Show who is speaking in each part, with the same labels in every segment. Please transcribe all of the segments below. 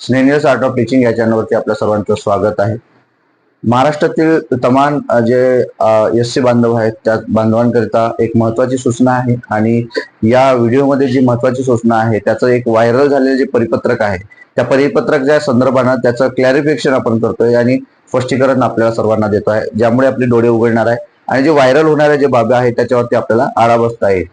Speaker 1: स्नेनियस art of teaching या चॅनलवरती आपल्या सर्वांचं स्वागत आहे. महाराष्ट्रातील तमाम जे एस सी बांधव आहेत त्या बांधवांकरिता एक महत्वाची सूचना आहे आणि या व्हिडिओमध्ये जी महत्वाची सूचना आहे त्याचं एक व्हायरल झालेलं जे परिपत्रक आहे त्या परिपत्रकच्या संदर्भानं त्याचं क्लॅरिफिकेशन आपण करतोय आणि स्पष्टीकरण आपल्याला सर्वांना देतो आहे ज्यामुळे आपले डोळे उघडणार आहे आणि जे व्हायरल होणाऱ्या जे बाबी आहेत त्याच्यावरती आपल्याला आळा बसता येईल.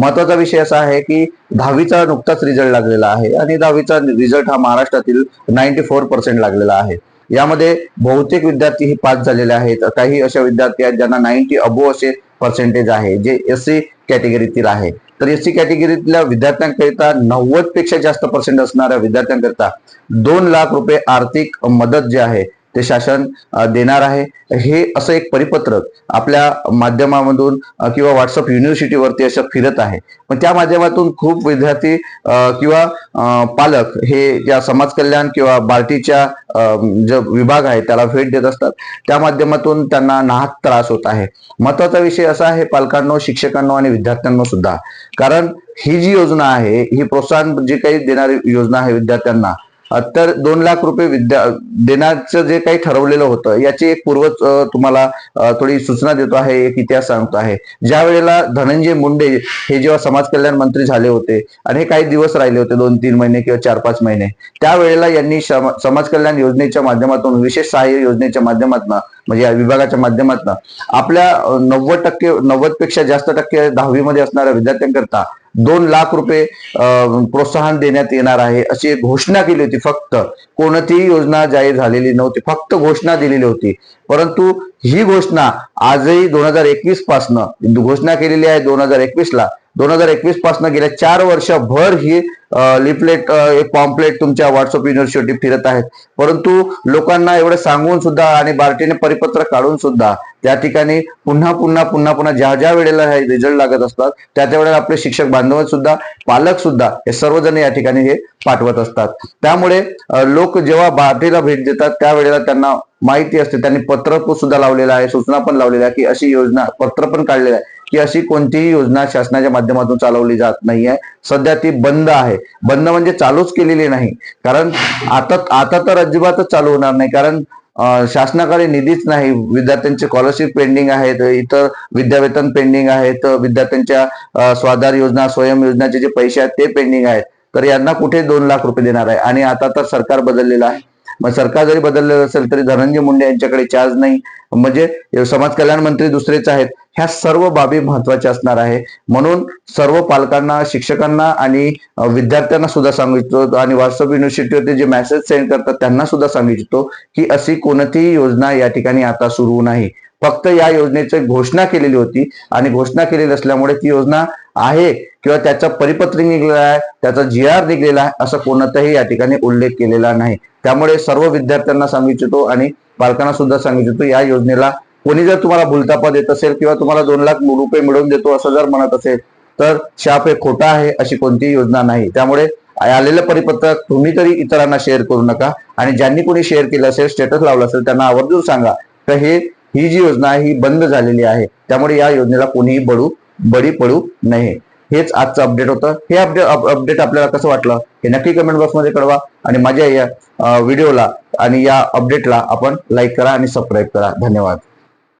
Speaker 1: महत्त्वाचा विषय असा आहे की दहावीचा नुकताच रिझल्ट लागलेला आहे आणि दहावीचा रिझल्ट हा महाराष्ट्रातील नाईन्टी फोर पर्सेंट लागलेला आहे. यामध्ये बहुतेक विद्यार्थी हे पास झालेले आहेत. काही अशा विद्यार्थी आहेत ज्यांना नाईन्टी अबो असे पर्सेंटेज आहे जे एस सी कॅटेगरीतील आहे. तर एस सी कॅटेगरीतल्या विद्यार्थ्यांकरिता नव्वदपेक्षा जास्त पर्सेंट असणाऱ्या विद्यार्थ्यांकरिता दोन लाख रुपये आर्थिक मदत जे आहे ते शासन देणार आहे. हे असं एक परिपत्रक आपल्या माध्यमामधून किंवा व्हॉट्सअप युनिव्हर्सिटीवरती असं फिरत आहे. पण त्या माध्यमातून खूप विद्यार्थी किंवा पालक हे या समाज कल्याण किंवा बार्टीच्या जो विभाग आहे त्याला भेट देत असतात. त्या माध्यमातून त्यांना नाहक त्रास होत आहे. महत्त्वाचा विषय असा आहे पालकांनो शिक्षकांनो आणि विद्यार्थ्यांनो सुद्धा. कारण ही जी योजना आहे ही प्रोत्साहन जी काही देणारी योजना आहे विद्यार्थ्यांना तर दोन लाख रुपये विद्या देण्याचं जे काही ठरवलेलं होतं याची एक पूर्व तुम्हाला थोडी सूचना देतो आहे एक इतिहास सांगतो आहे. ज्या वेळेला धनंजय मुंडे हे जेव्हा समाज कल्याण मंत्री झाले होते आणि हे काही दिवस राहिले होते दोन तीन महिने किंवा चार पाच महिने त्यावेळेला यांनी समाज कल्याण योजनेच्या माध्यमातून विशेष सहाय्य योजनेच्या माध्यमातून म्हणजे या विभागाच्या माध्यमातून आपल्या नव्वद टक्के नव्वदपेक्षा जास्त टक्के दहावीमध्ये असणाऱ्या विद्यार्थ्यांकरता दोन लाख रुपये प्रोत्साहन देण्यात येणार आहे अशी एक घोषणा केली होती फक्त. कोणतीही योजना जाहीर झालेली नव्हती फक्त घोषणा दिलेली होती. परंतु ही घोषणा आजही दोन हजार एकवीस पासनं घोषणा केलेली आहे दोन हजार एकवीस ला दोन हजार एकवीसपासून गेल्या चार वर्षभर ही लिफलेट एक पॉम्पलेट तुमच्या व्हॉट्सअप युनिव्हर्सिटी फिरत आहेत. परंतु लोकांना एवढं सांगून सुद्धा आणि बार्टीने परिपत्र काढून सुद्धा त्या ठिकाणी पुन्हा पुन्हा पुन्हा पुन्हा ज्या ज्या वेळेला हे रिझल्ट लागत असतात त्या त्या वेळेला आपले शिक्षक बांधव सुद्धा पालक सुद्धा हे सर्वजण या ठिकाणी हे पाठवत असतात. त्यामुळे लोक जेव्हा बार्टीला भेट देतात त्यावेळेला त्यांना माहिती असते. त्यांनी पत्र सुद्धा लावलेलं आहे सूचना पण लावलेल्या की अशी योजना पत्र पण काढलेलं आहे. की अशी कोणतीही योजना शासनाच्या माध्यमातून चालवली जात नाहीये. सध्या ती बंद आहे. बंद म्हणजे चालूच केलेली नाही. कारण आता आता तर अजिबातच चालू होणार नाही. कारण शासनाकडे निधीच नाही. विद्यार्थ्यांचे स्कॉलरशिप पेंडिंग आहेत. इतर विद्यावेतन पेंडिंग आहेत. विद्यार्थ्यांच्या स्वाधार योजना स्वयं योजनाचे जे पैसे आहेत ते पेंडिंग आहेत. तर यांना कुठे दोन लाख रुपये देणार आहे? आणि आता तर सरकार बदललेलं आहे. मग सरकार जरी बदललेलं असेल तरी धनंजय मुंडे यांच्याकडे चार्ज नाही. म्हणजे समाज कल्याण मंत्री दुसरेच आहेत. ह्या सर्व बाबी महत्त्वाच्या असणार आहे. म्हणून सर्व पालकांना शिक्षकांना आणि विद्यार्थ्यांना सुद्धा सांगू इच्छितो आणि व्हॉट्सअप युनिव्हर्सिटीवरती जे मेसेज सेंड करतात त्यांना सुद्धा सांगू इच्छितो की अशी कोणतीही योजना या ठिकाणी आता सुरू नाही. फक्त या योजनेची घोषणा केलेली होती आणि घोषणा केलेली असल्यामुळे ती योजना आहे किंवा त्याचा परिपत्र निघलेला आहे त्याचा जी आर निघलेला आहे असं कोणताही या ठिकाणी उल्लेख केलेला नाही. त्यामुळे सर्व विद्यार्थ्यांना सांगू इच्छितो आणि पालकांना सुद्धा सांगू इच्छितो या योजनेला कोणी जर तुम्हाला भुलतापा देत असेल किंवा तुम्हाला दोन लाख रुपये मिळवून देतो असं जर म्हणत असेल तर शाप हे खोटा आहे अशी कोणतीही योजना नाही. त्यामुळे आलेलं परिपत्रक तुम्ही तरी इतरांना शेअर करू नका आणि ज्यांनी कोणी शेअर केलं असेल स्टेटस लावलं असेल त्यांना आवर्जून सांगा. तर हे ही जी योजना आहे ही बंद झालेली आहे. त्यामुळे या योजनेला कोणीही बडू बळी पडू नये. हेच आजचं अपडेट होतं. हे अपडेट अपडेट आपल्याला कसं वाटलं हे नक्की कमेंट बॉक्समध्ये कळवा आणि माझ्या या व्हिडिओला आणि या अपडेटला आपण लाईक करा आणि सबस्क्राईब करा. धन्यवाद.